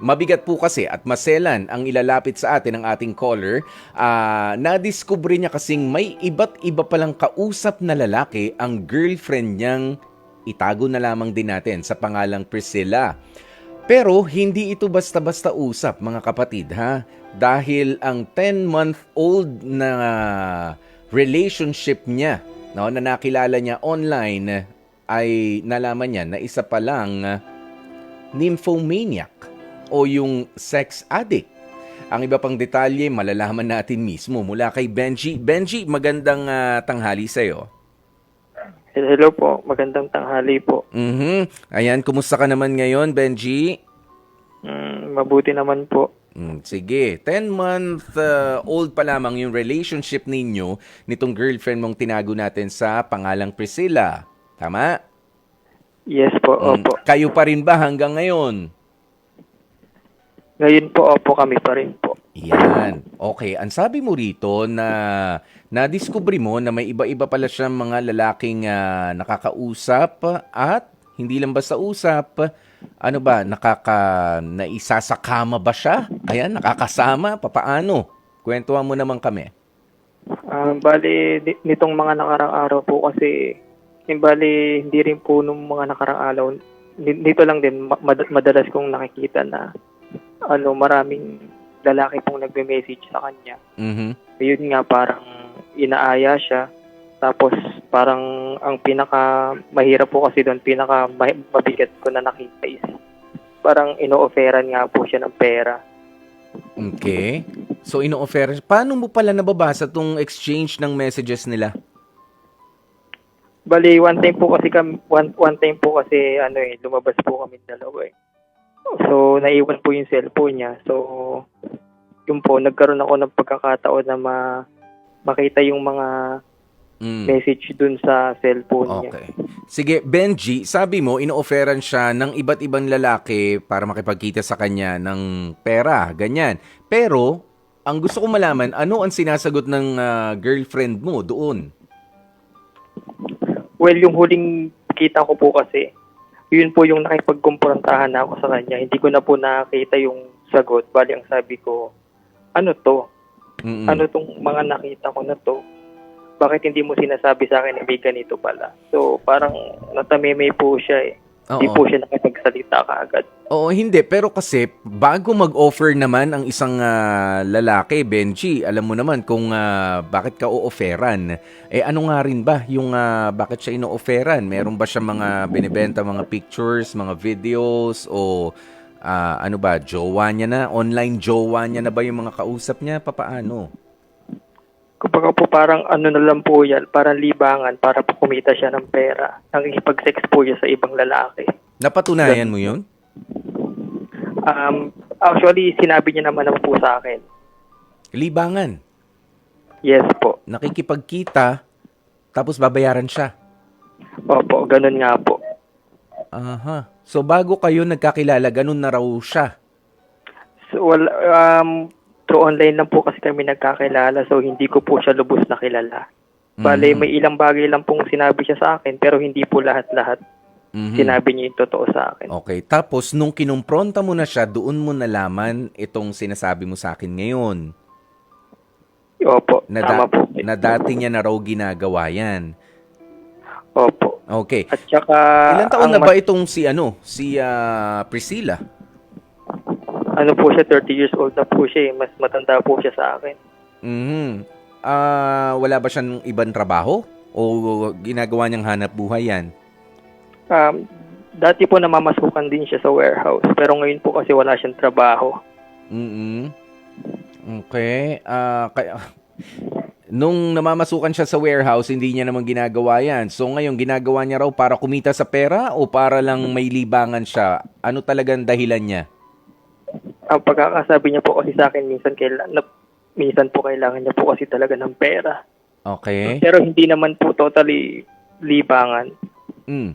mabigat po kasi at maselan ang ilalapit sa atin ng ating caller. Ah, nadiskubre niya kasing may iba't iba palang kausap na lalaki ang girlfriend niyang itago na lamang din natin sa pangalang Priscilla. Pero hindi ito basta-basta usap mga kapatid ha. Dahil ang 10-month-old na relationship niya no, na nakilala niya online ay nalaman niya na isa palang nymphomaniac o yung sex addict. Ang iba pang detalye malalaman natin mismo mula kay Benji. Benji, magandang ah, tanghali sa'yo. Hello po, magandang tanghali po. Mhm. Ayan, kumusta ka naman ngayon, Benji? Mm, mabuti naman po. Mm, sige, 10-month uh, old pa lamang yung relationship ninyo nitong girlfriend mong tinago natin sa pangalang Priscilla. Tama? Yes po, Mm, opo. Kayo pa rin ba hanggang ngayon? Ngayon po, opo kami pa rin po. Yan. Okay, ang sabi mo rito na na-discover mo na may iba-iba pala siyang mga lalaking ah, nakakausap at hindi lang basta usap, ano ba, nakaka naisasakama ba siya? Ayan, nakakasama, papaano? Kwentuhan mo naman kami. Ah, bali, di- nitong mga nakarang araw po kasi, yung bali, hindi rin po nung mga nakarang araw, ni- nito lang din, ma- mad- madalas kong nakikita na, ano, maraming lalaki pong nagme-message sa kanya. Mhm. Yun nga, parang inaaya siya. Tapos, parang ang pinaka mahirap po kasi doon, pinaka ma- mabigat ko na nakita is, parang ino-offeran nga po siya ng pera. Okay. So ino-offer, paano mo pala nababasa tong exchange ng messages nila? Bali, one time po kasi kami, one, one time po kasi ano eh, lumabas po kami dalawa eh. So, naiwan po yung cellphone niya. So, yun po, nagkaroon ako ng pagkakataon na ma makita yung mga Mm. message dun sa cellphone niya. Okay. Sige, Benji, sabi mo, ino-offeran siya ng iba't ibang lalaki para makipagkita sa kanya ng pera, ganyan. Pero, ang gusto ko malaman, ano ang sinasagot ng ah, girlfriend mo doon? Well, yung huling kita ko po kasi, yun po yung nakipagkumprontahan na ako sa kanya. Hindi ko na po nakita yung sagot. Bali, ang sabi ko, ano to? Mm-mm. Ano tong mga nakita ko na to? Bakit hindi mo sinasabi sa akin na may ganito pala? So, parang natamimay po siya eh. Hindi po siya nakipagsalita kaagad. Oo, hindi. Pero kasi, bago mag-offer naman ang isang ah, lalaki, Benji, alam mo naman kung ah, bakit ka o-offeran. Eh ano nga rin ba yung ah, bakit siya ino-offeran? Meron ba siya mga binibenta, mga pictures, mga videos, o ah, ano ba, jowa niya na? Online jowa niya na ba yung mga kausap niya? Papaano? Kumbaga po parang ano na lang po yan, parang libangan para po kumita siya ng pera. Nakikipag-sex po siya sa ibang lalaki. Napatunayan mo yun? Um, actually, sinabi niya naman naman po sa akin. Libangan. Yes po. Nakikipagkita, tapos babayaran siya. Opo, ganun nga po. Aha. So bago kayo nagkakilala, ganun na raw siya. So, well, um, through online lang po kasi kami nagkakilala so hindi ko po siya lubos na kilala. Bale, Mhm. may ilang bagay lang pong sinabi siya sa akin pero hindi po lahat-lahat Mhm. sinabi niya yung totoo sa akin. Okay, tapos nung kinumpronta mo na siya, doon mo nalaman itong sinasabi mo sa akin ngayon. Opo, Na, tama da- po. na dati niya na raw ginagawa yan. Opo. Okay. At saka... Ilan taon na ba itong si ano, si ah, Priscilla? Ano po siya, 30 years old na po siya eh. Mas matanda po siya sa akin. Mhm. Ah, wala ba siyang ibang trabaho o ginagawa niyang hanap buhay yan? Um, dati po namamasukan din siya sa warehouse pero ngayon po kasi wala siyang trabaho. Mhm. Okay. Ah, kaya nung namamasukan siya sa warehouse, hindi niya naman ginagawa yan. So ngayon, ginagawa niya raw para kumita sa pera o para lang may libangan siya? Ano talagang dahilan niya? Ang pagkakasabi niya po kasi sa akin minsan kailangan na, minsan po kailangan niya po kasi talaga ng pera. Okay? Pero hindi naman po totally libangan. Mm.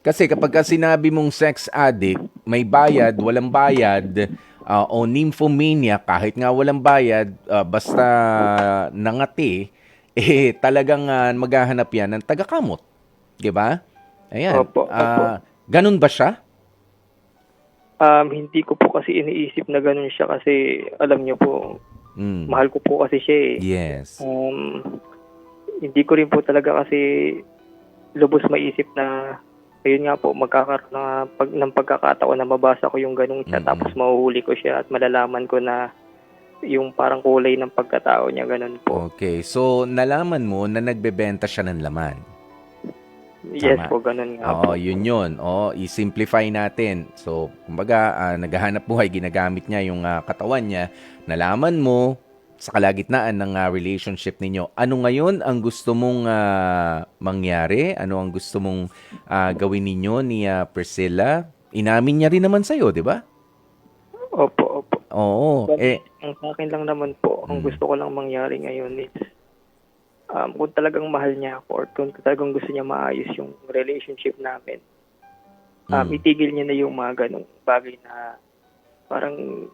Kasi kapag ka sinabi mong sex addict, may bayad, walang bayad, ah, o nymphomania, kahit nga walang bayad, ah, basta nangati, eh talagang ah, maghahanap yan ng tagakamot. Ba? Ayan. Opo, opo. Ah, ganun ba siya? Um, hindi ko po kasi iniisip na ganun siya kasi alam niyo po, Mm. mahal ko po kasi siya eh. Yes. Um, hindi ko rin po talaga kasi lubos maisip na ayun nga po magkakaroon na pag, ng pagkakataon na mabasa ko yung ganung siya Mm-mm. tapos mahuhuli ko siya at malalaman ko na yung parang kulay ng pagkatao niya ganun po. Okay. So, nalaman mo na nagbebenta siya ng laman. Yes Tama. po, ganun nga Oo, po. yun yun. Oo, i-simplify natin. So, kumbaga, ah, naghahanap buhay, ginagamit niya yung ah, katawan niya. Nalaman mo sa kalagitnaan ng ah, relationship ninyo. Ano ngayon ang gusto mong ah, mangyari? Ano ang gusto mong ah, gawin ninyo ni ah, Priscilla? Inamin niya rin naman sa'yo, di ba? Opo, opo. Oo. Eh, ang akin lang naman po, ang Mm. gusto ko lang mangyari ngayon is um, kung talagang mahal niya ako or kung talagang gusto niya maayos yung relationship namin, um, mm, itigil niya na yung mga ganong bagay na parang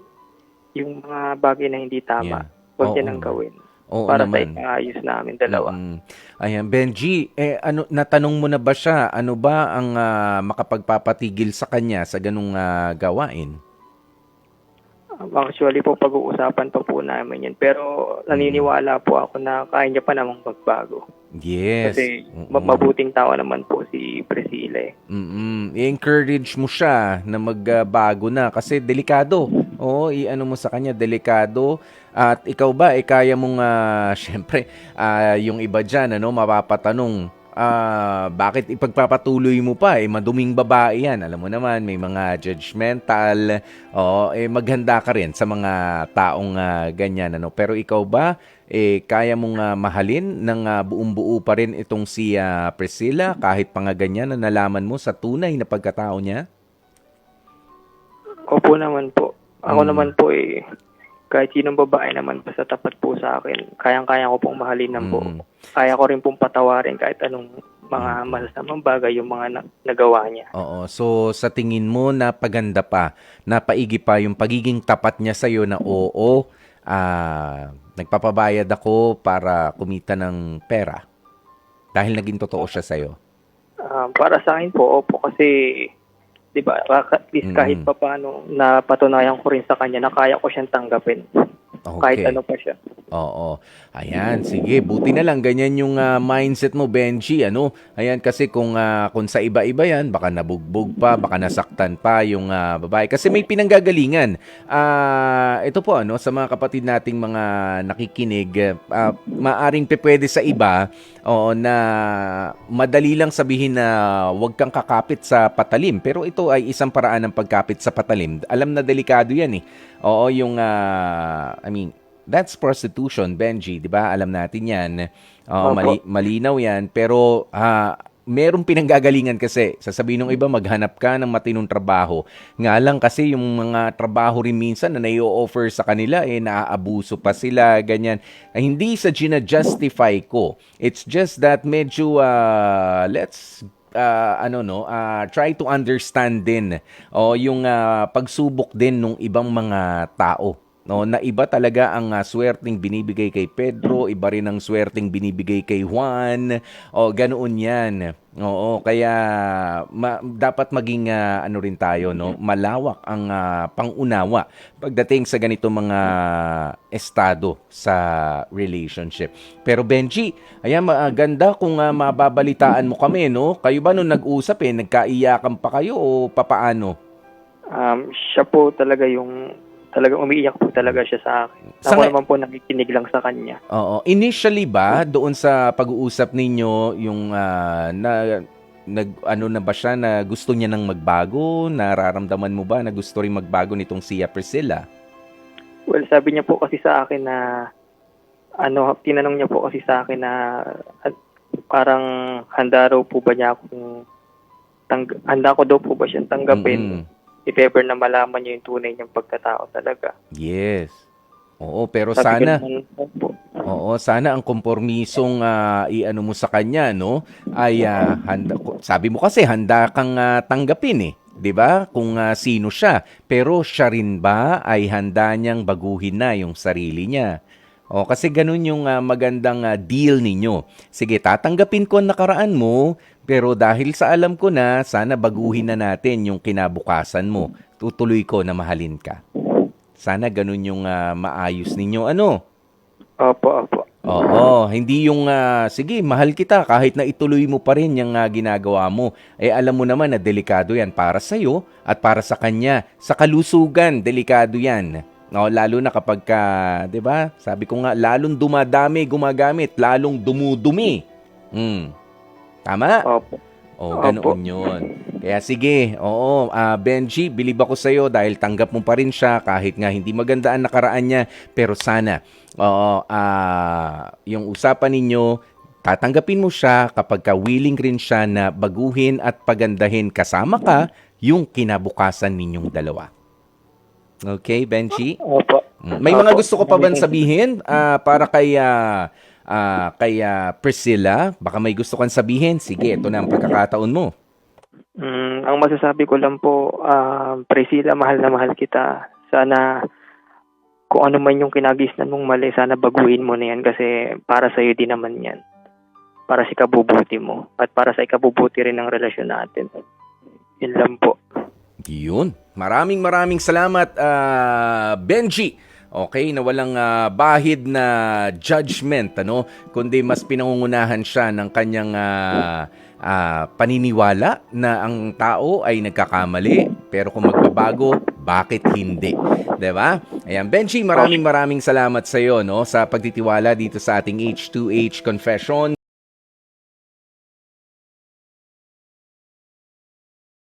yung mga bagay na hindi tama. yeah. Huwag niya nang gawin. Oo para sa naman. ikaayos namin dalawa. Mm. Ayan, Benji, eh, ano, natanong mo na ba siya, ano ba ang ah, makapagpapatigil sa kanya sa ganung ah, gawain? Um, actually po, pag-uusapan pa po namin yan. Pero naniniwala po ako na kaya niya pa namang magbago. Yes. Kasi Mm-mm. ma- mabuting tao naman po si Priscilla eh. Mm-mm. I-encourage mo siya na magbago na kasi delikado. Oo, i-ano mo sa kanya, delikado. At ikaw ba, eh, kaya mong, ah, syempre, ah, yung iba dyan, ano, mapapatanong, ah, bakit ipagpapatuloy mo pa? Eh, maduming babae yan. Alam mo naman, may mga judgmental. Oo, eh, maghanda ka rin sa mga taong ah, ganyan, ano. Pero ikaw ba, eh, kaya mong ah, mahalin ng ah, buong buo pa rin itong si ah, Priscilla kahit pa nga ganyan na nalaman mo sa tunay na pagkatao niya? Opo naman po. Ako Mm. naman po eh, kahit sinong babae naman basta tapat po sa akin, kayang-kaya ko pong mahalin ng buo. Mm. Kaya ko rin pong patawarin kahit anong mga masasamang bagay yung mga na- nagawa niya. Oo. So, sa tingin mo, napaganda pa, napaigi pa yung pagiging tapat niya sa'yo na oo, ah, nagpapabayad ako para kumita ng pera. Dahil naging totoo siya sa'yo. Um, para sa akin po, opo, kasi, di ba, at least Mm. kahit pa paano, napatunayan ko rin sa kanya na kaya ko siyang tanggapin. Kahit Okay. ano pa siya. Oo. Ayan, sige, buti na lang ganyan yung ah, mindset mo, Benji, ano? Ayan kasi kung ah, kung sa iba-iba 'yan, baka nabugbog pa, baka nasaktan pa yung ah, babae kasi may pinanggagalingan. Ah, ito po ano, sa mga kapatid nating mga nakikinig, ah, maaring pwede sa iba, oo, na madali lang sabihin na huwag kang kakapit sa patalim, pero ito ay isang paraan ng pagkapit sa patalim. Alam na delikado 'yan eh. Oo, yung ah, I mean, that's prostitution, Benji, 'di ba? Alam natin 'yan. Oo, mali- malinaw 'yan, pero ah merong pinanggagalingan kasi. Sasabihin ng iba, maghanap ka ng matinong trabaho. Nga lang kasi yung mga trabaho rin minsan na nai-offer sa kanila, eh, naaabuso pa sila, ganyan. Ay, hindi sa gina-justify ko. It's just that medyo, ah, let's ah, ano no, ah, try to understand din o yung ah, pagsubok din ng ibang mga tao. No, na iba talaga ang ah, swerteng binibigay kay Pedro, iba rin ang swerteng binibigay kay Juan. O ganoon 'yan. Oo, kaya ma- dapat maging ah, ano rin tayo no, malawak ang ah, pangunawa pagdating sa ganito mga estado sa relationship. Pero Benji, ayan maganda kung ah, mababalitaan mo kami no. Kayo ba nung nag-usap eh, nagkaiyakan pa kayo o papaano? Um, siya po talaga yung talagang umiiyak po talaga siya sa akin. Sa Ako naman po nakikinig lang sa kanya. Oo. Initially ba doon sa pag-uusap ninyo yung ah, na nag ano na ba siya na gusto niya nang magbago? Nararamdaman mo ba na gusto rin magbago nitong si Priscilla? Well, sabi niya po kasi sa akin na ano, tinanong niya po kasi sa akin na at- parang handa raw po ba niya akong tang handa ko daw po ba siyang tanggapin Mm-mm. If ever na malaman niya yung tunay niyang pagkatao talaga. Yes. Oo, pero Sabi sana Oo, sana ang kompormisong ah, iano mo sa kanya, no? Ay ah, handa sabi mo kasi handa kang ah, tanggapin eh, 'di ba? Kung ah, sino siya. Pero siya rin ba ay handa niyang baguhin na yung sarili niya? O kasi ganun yung ah, magandang ah, deal ninyo. Sige, tatanggapin ko ang nakaraan mo, pero dahil sa alam ko na, sana baguhin na natin yung kinabukasan mo. tutuloy ko na mahalin ka. Sana ganun yung ah, maayos ninyo. Ano? Opo, opo. Oo, hindi yung ah, sige, mahal kita kahit na ituloy mo pa rin yung ah, ginagawa mo. Eh alam mo naman na delikado 'yan para sa iyo at para sa kanya. Sa kalusugan, delikado 'yan. No, lalo na kapag ka, 'di ba? Sabi ko nga, lalong dumadami gumagamit, lalong dumudumi. Hmm. Tama? Opo. Oh, ganoon 'yun. Kaya sige, oo, ah, Benji, bilib ako sa iyo dahil tanggap mo pa rin siya kahit nga hindi maganda ang nakaraan niya, pero sana oo, ah, yung usapan ninyo tatanggapin mo siya kapag ka willing rin siya na baguhin at pagandahin kasama ka yung kinabukasan ninyong dalawa. Okay, Benji? Opo. Mm. May mga gusto ko pa bang sabihin ah, para kay ah, ah, kay ah, Priscilla? Baka may gusto kang sabihin. Sige, ito na ang pagkakataon mo. Mm, ang masasabi ko lang po, um, Priscilla, mahal na mahal kita. Sana kung ano man yung kinagisnan mong mali, sana baguhin mo na yan kasi para sa iyo din naman yan. Para sa ikabubuti mo at para sa ikabubuti rin ng relasyon natin. Yun lang po. Yun. Maraming maraming salamat, ah, Benji. Okay, na walang ah, bahid na judgment, ano, kundi mas pinangungunahan siya ng kanyang ah, ah, paniniwala na ang tao ay nagkakamali, pero kung magbabago, bakit hindi? 'Di ba? Ayan, Benji, maraming maraming salamat sa iyo no sa pagtitiwala dito sa ating H2H Confession.